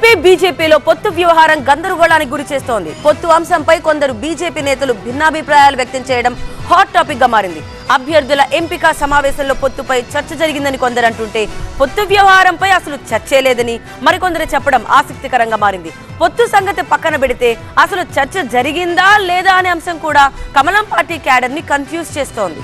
AP బీజేపీలో పొత్తు వ్యవహారం గందరగోళానికి గురి చేస్తోంది. పొత్తు అంశంపై కొందరు బీజేపీ నేతలు భిన్నాభిప్రాయాలు వ్యక్తం చేయడం హాట్ టాపిక్గా మారింది. అభ్యర్థుల ఎంపిక సమావేశంలో పొత్తుపై చర్చ జరిగిందని కొందరు అంటుంటే పొత్తు వ్యవహారంపై అసలు చర్చే లేదని మరికొందరు చెప్పడం ఆసక్తికరంగా మారింది. పొత్తు సంగతి పక్కన పెడితే అసలు చర్చ జరిగిందా లేదా అనే అంశం కూడా కమలం పార్టీ క్యాడర్ని కన్ఫ్యూజ్ చేస్తోంది.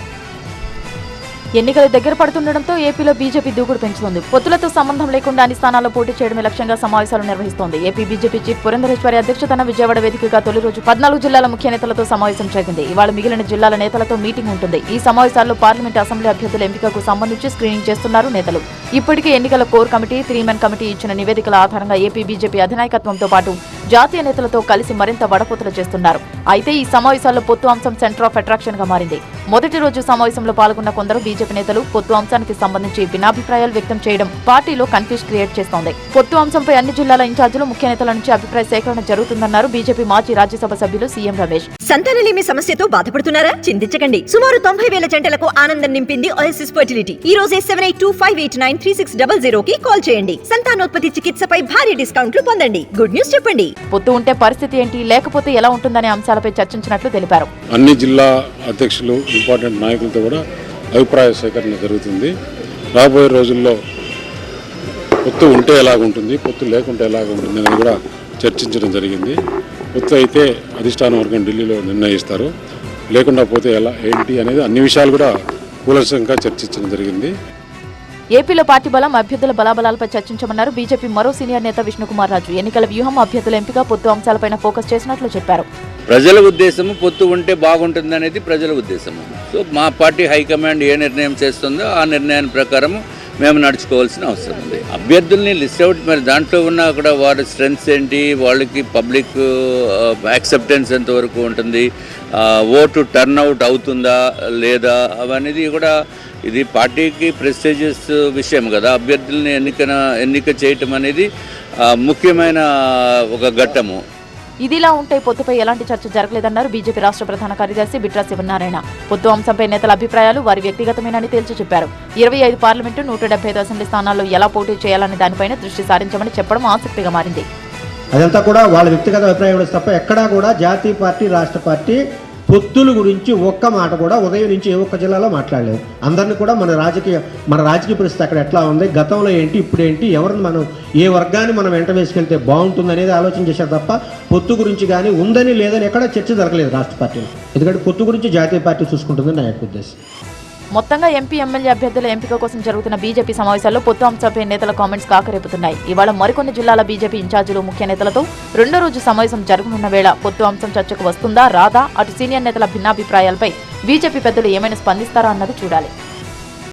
ఎన్నికలు దగ్గర పడుతుండటంతో ఏపీలో బీజేపీ దూకుడు పెంచుతోంది. పొత్తులతో సంబంధం లేకుండా అన్ని స్థానాల్లో పోటీ చేయడమే లక్ష్యంగా సమావేశాలు నిర్వహిస్తోంది. ఏపీ బీజేపీ చీఫ్ పురంధరేశ్వరి అధ్యక్షతన విజయవాడ వేదికగా తొలి రోజు పద్నాలుగు జిల్లాల ముఖ్య నేతలతో సమావేశం జరిగింది. ఇవాళ మిగిలిన జిల్లాల నేతలతో మీటింగ్ ఉంటుంది. ఈ సమావేశాల్లో పార్లమెంట్ అసెంబ్లీ అభ్యర్థుల ఎంపికకు సంబంధించి స్క్రీనింగ్ చేస్తున్నారు నేతలు. ఇప్పటికే ఎన్నికల core committee three men committee ఇచ్చిన నివేదికల ఆధారంగా ఏపీ బీజేపీ అధినాయకత్వంతో పాటు జాతీయ నేతలతో కలిసి మరింత వడపోతలు చేస్తున్నారు. అయితే ఈ సమావేశాల్లో పొత్తు అంశం సెంటర్ ఆఫ్ అట్రాక్షన్గా మారింది. మొదటి రోజు సమావేశంలో పాల్గొన్న కొందరు బీజేపీ నేతలు పొత్తు అంశానికి సంబంధించి భిన్నాభిప్రాయాలు వ్యక్తం చేయడం పార్టీలో కన్ఫ్యూజ్ క్రియేట్ చేస్తోంది. పొత్తు అంశంపై అన్ని జిల్లాల ఇన్ఛార్జీలు ముఖ్య నేతల నుంచి అభిప్రాయ సేకరణ జరుగుతుందన్నారు బీజేపీ మాజీ రాజ్యసభ సభ్యులు సీఎం రమేష్. సంతానలేమి సమస్యతో బాధపడుతున్నారా? చింతించకండి. సుమారు తొంభై వేల జంటలకు ఆనందం నింపింది ఓఎస్ఎస్ ఫర్టిలిటీ ఈ రోజే seven eight two five eight nine three six double zero కి కాల్ చేయండి. సంతానోత్పత్తి చికిత్సపై భారీ డిస్కౌంట్లు పొందండి. గుడ్ న్యూస్ చెప్పండి. పొత్తు ఉంటే పరిస్థితి ఏంటి? లేకపోతే ఎలా ఉంటుందనే అంశాలపై చర్చించినట్లు తెలిపారు. అన్ని జిల్లా అధ్యక్షులు ఇంపార్టెంట్ నాయకులతో కూడా అభిప్రాయ సేకరణ జరుగుతుంది. రాబోయే రోజుల్లో పొత్తు ఉంటే ఎలాగుంటుంది పొత్తు లేకుంటే ఎలాగుంటుంది అనేది కూడా చర్చించడం జరిగింది. పొత్తు అయితే అధిష్టాన వర్గం ఢిల్లీలో నిర్ణయిస్తారు. లేకుండా పోతే ఎలా ఏంటి అనేది అన్ని విషయాలు కూడా కూలంకషంగా చర్చించడం జరిగింది. ఏపీలో పార్టీ బలం అభ్యర్థుల బలాబలాలపై చర్చించమన్నారు బీజేపీ మరో సీనియర్ నేత విష్ణుకుమార్ రాజు. ఎన్నికల వ్యూహం అభ్యర్థుల ఎంపిక పొత్తు అంశాలపైన ఫోకస్ చేసినట్లు చెప్పారు. ప్రజల ఉద్దేశము పొత్తు ఉంటే బాగుంటుంది అనేది ప్రజల ఉద్దేశము. సో మా పార్టీ హైకమాండ్ ఏ నిర్ణయం చేస్తుందో ఆ నిర్ణయం ప్రకారం మేము నడుచుకోవాల్సిన అవసరం ఉంది. అభ్యర్థుల్ని లిస్ట్ అవుట్ మరి దాంట్లో ఉన్న కూడా వారి స్ట్రెంగ్స్ ఏంటి వాళ్ళకి పబ్లిక్ యాక్సెప్టెన్స్ ఎంతవరకు ఉంటుంది ఓటు టర్న్ అవుట్ అవుతుందా లేదా అవనేది కూడా ఇది పార్టీకి ప్రెస్టేజియస్ విషయం కదా. అభ్యర్థుల్ని ఎన్నికన ఎన్నిక చేయటం అనేది ముఖ్యమైన ఒక ఘట్టము. ఇదిలా ఉంటే పొత్తుపై ఎలాంటి చర్చ జరగలేదన్నారు బీజేపీ రాష్ట్ర ప్రధాన కార్యదర్శి బిట్రా శివనారాయణ. పొత్తు అంశంపై నేతల అభిప్రాయాలు వారి వ్యక్తిగతమేనని తేల్చి చెప్పారు. ఇరవై ఐదు పార్లమెంటు నూట డెబ్బై ఐదు అసెంబ్లీ స్థానాల్లో ఎలా పోటీ చేయాలనే దానిపైన దృష్టి సారించమని చెప్పడం ఆసక్తిగా మారింది. అదంతా కూడా వాళ్ళ వ్యక్తిగత అభిప్రాయం తప్ప ఎక్కడా కూడా జాతీయ పార్టీ రాష్ట్ర పార్టీ పొత్తుల గురించి ఒక్క మాట కూడా ఉదయం నుంచి ఏ ఒక్క జిల్లాలో మాట్లాడలేదు. అందరిని కూడా మన రాజకీయ మన రాజకీయ పరిస్థితి అక్కడ ఎట్లా ఉంది? గతంలో ఏంటి? ఇప్పుడేంటి? ఎవరిని మనం ఏ వర్గాన్ని మనం వెంట వేసుకెళ్తే బాగుంటుంది అనేది ఆలోచన చేశారు తప్ప పొత్తు గురించి కానీ ఉందని లేదని ఎక్కడ చర్చ జరగలేదు రాష్ట్ర పార్టీలో. ఎందుకంటే పొత్తు గురించి జాతీయ పార్టీ చూసుకుంటుందని నా యొక్క ఉద్దేశం. మొత్తంగా ఎంపీ ఎమ్మెల్యే అభ్యర్థుల ఎంపిక కోసం జరుగుతున్న బీజేపీ సమావేశాల్లో పొత్తు అంశంపై నేతల కామెంట్స్ కాకరేపుతున్నాయి. ఇవాళ మరికొన్ని జిల్లాల బీజేపీ ఇన్ఛార్జీలు ముఖ్య నేతలతో రెండో రోజు సమావేశం జరగనున్న వేళ పొత్తు అంశం చర్చకు వస్తుందా రాదా? అటు సీనియర్ నేతల భిన్నాభిప్రాయాలపై బీజేపీ పెద్దలు ఏమైనా స్పందిస్తారా అన్నది చూడాలి.